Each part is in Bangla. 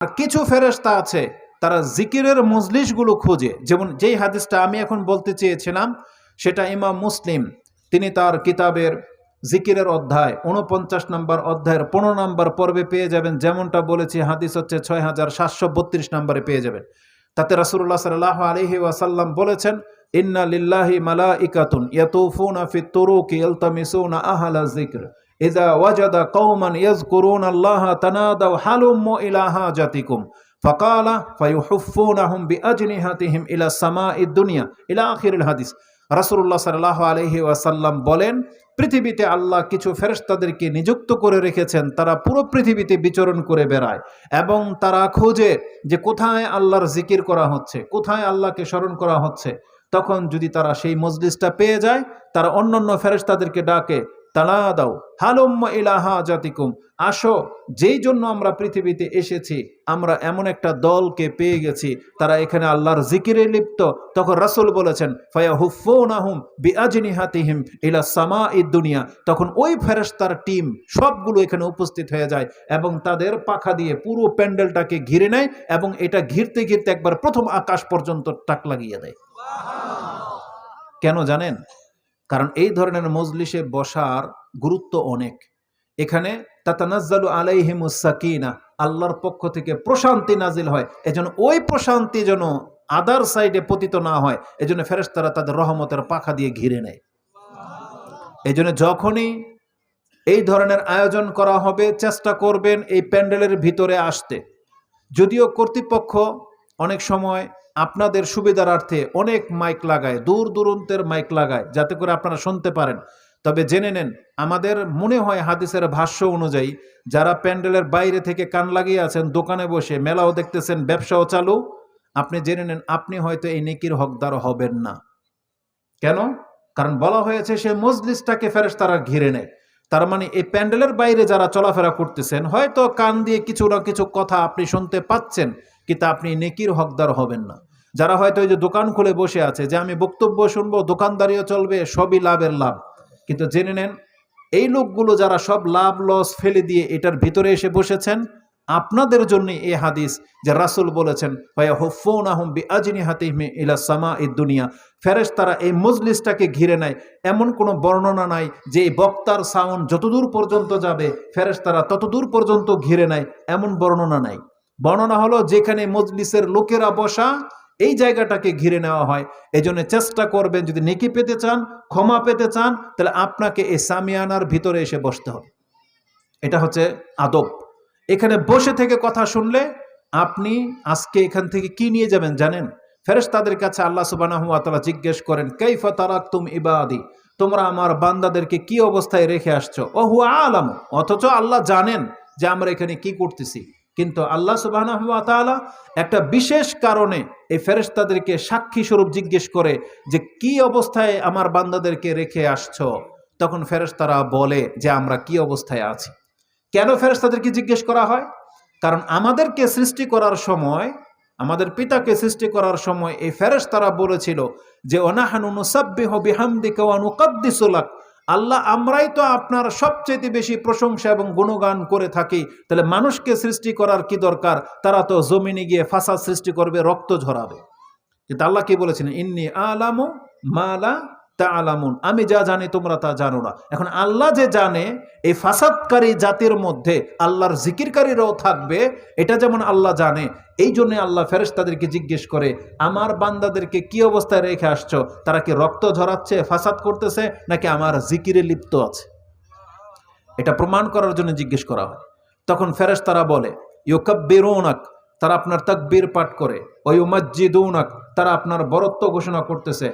আর কিছু ফেরেশতা আছে, তারা জিকিরের মজলিসগুলো খোঁজে। যেমন যেই হাদিসটা আমি এখন বলতে চেয়েছিলাম, সেটা ইমাম মুসলিম, তিনি তার কিতাবের জিকিরের অধ্যায় উনপঞ্চাশ নম্বর অধ্যায়ের পনেরো নম্বর পর্বে পেয়ে যাবেন। যেমনটা বলেছি, হাদিস হচ্ছে ছয় হাজার সাতশো বত্রিশ নম্বরে পেয়ে যাবেন। তাতে রাসূলুল্লাহ সাল্লাল্লাহু আলাইহি ওয়াসাল্লাম বলেছেন, ইন্না লিল্লাহি মালা ইকাতুন ইয়াতুফুনা ফিত তুরুকি ইলতামিসুনা আহলা যিকর। ইযা ওয়াজাদা কওমান ইয়াযকুরুনা আল্লাহ তানাদাউ হালুম্মু ইলা হাজাতিকুম ফাকালা ফায়ুহুফফুনাহুম বিআজনিহাতিহিম ইলা সামাইদ দুনিয়া। ইলা আখিরিল হাদিস। রাসূলুল্লাহ সাল্লাল্লাহু আলাইহি ওয়াসাল্লাম বলেন, পৃথিবীতে আল্লাহ কিছু ফেরেশতাদেরকে নিযুক্ত করে রেখেছেন, তারা পুরো পৃথিবীতে বিচরণ করে বেড়ায় এবং তারা খোঁজে যে কোথায় আল্লাহর জিকির করা হচ্ছে, কোথায় আল্লাহকে স্মরণ করা হচ্ছে। তখন যদি তারা সেই মজলিসটা পেয়ে যায়, তারা অন্যান্য ফেরেশতাদেরকে ডাকে তালা দাও হালুম্ম ইলাহা জাতিকুম আসো, যেই জন্য আমরা পৃথিবীতে এসেছি, আমরা এমন একটা দলকে পেয়ে গেছি, তারা এখানে আল্লাহর জিকিরে লিপ্ত। তখন রাসূল বলেছেন ফায়া হুফুনাহুম বিআজনি হাতিহিম ইলা সামা দুনিয়া। তখন ওই ফেরেশতার টিম সবগুলো এখানে উপস্থিত হয়ে যায় এবং তাদের পাখা দিয়ে পুরো প্যান্ডেলটাকে ঘিরে নেয় এবং এটা ঘিরতে ঘিরতে একবার প্রথম আকাশ পর্যন্ত টাক লাগিয়ে দেয়। কেন জানেন? কারণ এই ধরনের মজলিসে বসার গুরুত্ব অনেক। এখানে তাতানাজ্জালু আলাইহিমুস সাকিনা, আল্লাহর পক্ষ থেকে প্রশান্তি নাজিল হয়। এজন্য ওই প্রশান্তি যেন আদার সাইডে পতিত না হয়, এজন্য ফেরেশতারা তাদের রহমতের পাখা দিয়ে ঘিরে নেয়। এজন্য যখনই এই ধরনের আয়োজন করা হবে, চেষ্টা করবেন এই প্যান্ডেলের ভিতরে আসতে। যদিও কর্তৃপক্ষ অনেক সময় আপনাদের সুবিধার্থে অনেক মাইক লাগায়, দূর দূরান্তের মাইক লাগায়, যাতে করে আপনারা শুনতে পারেন। তবে জেনে নেন, আমাদের মনে হয় হাদিসের ভাষ্য অনুযায়ী, যারা প্যান্ডেলের বাইরে থেকে কান লাগিয়ে আছেন, দোকানে বসে মেলাও দেখতেছেন, ব্যবসাও চালু, আপনি জেনে নেন, আপনি হয়তো এই নেকির হকদার হবেন না। কেন? কারণ বলা হয়েছে, সে মজলিসটাকে ফেরেস তারা ঘিরে নেয়। তার মানে এই প্যান্ডেলের বাইরে যারা চলাফেরা করতেছেন, হয়তো কান দিয়ে কিছু না কিছু কথা আপনি শুনতে পাচ্ছেন, কিন্তু আপনি নেকির হকদার হবেন না। যারা হয়তো ওই যে দোকান খুলে বসে আছে, যে আমি বক্তব্য শুনব, দোকানদারিও চলবে, সবই লাভের লাভ। কিন্তু জেনে নেন, এই লোকগুলো যারা সব লাভ লস ফেলে দিয়ে এটার ভিতরে এসে বসেছেন, আপনাদের জন্য এই হাদিস যে রাসুল বলেছেন ভাইয়া হুফোন আহম বি আজনি হাতিমে ইলা সামা ই দুনিয়া। ফেরেশ তারা এই মজলিসটাকে ঘিরে নেয়। এমন কোনো বর্ণনা নাই যে এই বক্তার সাউন্ড যতদূর পর্যন্ত যাবে ফেরেশ তারা ততদূর পর্যন্ত ঘিরে নেয়, এমন বর্ণনা নাই। বর্ণনা হলো যেখানে মজলিসের লোকেরা বসা এই জায়গাটাকে ঘিরে নেওয়া হয়। এই জন্য চেষ্টা করবেন যদি নেকি পেতে চান, ক্ষমা পেতে চান, তাহলে আপনাকে এই সামিয়ানার ভিতরে এসে বসতে হবে। এটা হচ্ছে আদব। এখানে বসে থেকে কথা শুনলে আপনি আজকে এখান থেকে কি নিয়ে যাবেন জানেন? ফেরেশ তাদের কাছে আল্লাহ সুবানাহু তাআলা জিজ্ঞেস করেন, কাইফা তারাক তুম ইবাদি? তোমরা আমার বান্দাদেরকে কি অবস্থায় রেখে আসছো? ও হুয়া আলাম। অথচ আল্লাহ জানেন যে আমরা এখানে কি করতেছি। কিন্তু আল্লাহ সুবাহ একটা বিশেষ কারণে এই ফেরেশতাদেরকে সাক্ষী স্বরূপ জিজ্ঞেস করে যে, কি অবস্থায় আমার বান্দাদেরকে রেখে আসছ? তখন ফেরেশতারা বলে যে, আমরা কি অবস্থায় আছি? কেন ফেরেশতাদেরকে জিজ্ঞেস করা হয়? কারণ আমাদেরকে সৃষ্টি করার সময়, আমাদের পিতাকে সৃষ্টি করার সময় এই ফেরেশতারা বলেছিল যে অনাহানুনু সাব্বিহ বিহামদিকা ওয়া নুকাদ্দিসু লাক। আল্লাহ আমরাই তো আপনার সবচেয়ে বেশি প্রশংসা এবং গুণগান করে থাকি। তাহলে মানুষকে সৃষ্টি করার কি দরকার? তারা তো জমিনে গিয়ে ফাঁসা সৃষ্টি করবে, রক্ত ঝরাবে। কিন্তু আল্লাহ কি বলেছেন? ইন্নি আলামু মালা তা আলামুন আমি যা জানি তোমরা তা জানো না। এখন আল্লাহ যে জানে, এই ফাসাদকারী জাতির মধ্যে আল্লাহর জিকিরকারীরাও থাকবে, এটা যেমন আল্লাহ জানে এই জন্য আল্লাহ ফেরেশ তাদেরকে জিজ্ঞেস করে, আমার বান্দাদেরকে কি অবস্থায় রেখে আসছো? তারা কি রক্ত ঝরাচ্ছে, ফাসাদ করতেছে, নাকি আমার জিকিরে লিপ্ত আছে? এটা প্রমাণ করার জন্য জিজ্ঞেস করা হয়। তখন ফেরেশ তারা বলে, ইউকাব্বিরুনাক, তারা আপনার তাকবীর পাঠ করে। ওই ওয়ুমাজ্জিদুনাক, তারা আপনার বরত্ব ঘোষণা করতেছে।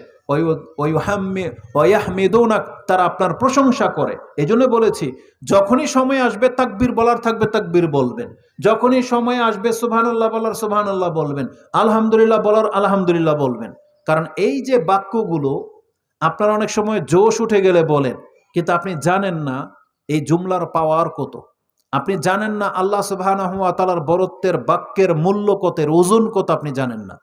ওয়াহমিদুনাক তারা আপনার প্রশংসা করে। এই জন্য বলেছি, যখনই সময় আসবে তাকবীর বলার থাকবে তাকবীর বলবেন। যখনই সময় আসবে সুবহানাল্লাহ বলার সুবহানাল্লাহ বলবেন। আলহামদুলিল্লাহ বলার আলহামদুলিল্লাহ বলবেন। কারণ এই যে বাক্যগুলো, আপনারা অনেক সময় জোশ উঠে গেলে বলেন, কিন্তু আপনি জানেন না এই জুমলার পাওয়ার কত। আপনি জানেন না আল্লাহ সুবাহ তালার বরত্বের বাক্যের মূল্য কতের ওজন কত, আপনি জানেন না।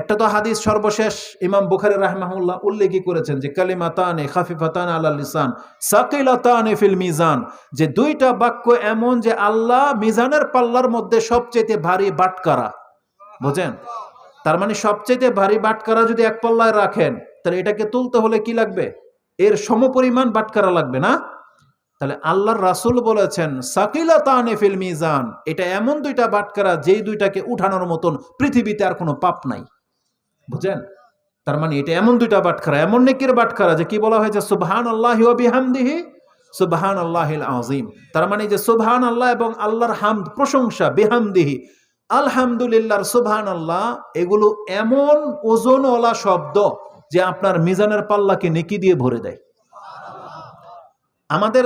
একটা তো হাদিস সর্বশেষ ইমাম বুখারি রাহমাহুল্লাহ উল্লেখই করেছেন যে কালিমাতানে খাফিফাতান আল্লাহ লিসান, সাকিলাতানে ফিল মিজান, যে দুইটা বাক্য এমন যে আল্লাহ মিজানের পাল্লার মধ্যে সবচেয়ে ভারী বাটকারা। বুঝেন? তার মানে সবচেয়ে ভারী বাটকারা যদি এক পাল্লায় রাখেন, তাহলে এটাকে তুলতে হলে কি লাগবে? এর সমপরিমাণ বাটকারা লাগবে না? তাহলে আল্লাহর রাসূল বলেছেন সাকিলা তানে ফিল মিজান, এটা এমন দুইটা বাটকারা যেই দুইটাকে উঠানোর মতন পৃথিবীতে আর কোনো পাপ নাই। বুঝেন? তার মানে এটা এমন দুইটা বাটখারা, এমন নেকির বাটখারা যে কি বলা হয়েছে সুবহান আল্লাহ বিহামদিহি সুবহান আল্লাহিল আজিম তার মানে যে সুবহান আল্লাহ এবং আল্লাহর হামদ, প্রশংসা, বিহামদিহি আলহামদুলিল্লাহর সুবহান আল্লাহ এগুলো এমন ওজনওয়ালা শব্দ যে আপনার মিজানের পাল্লাকে নেকি দিয়ে ভরে দেয়। আমাদের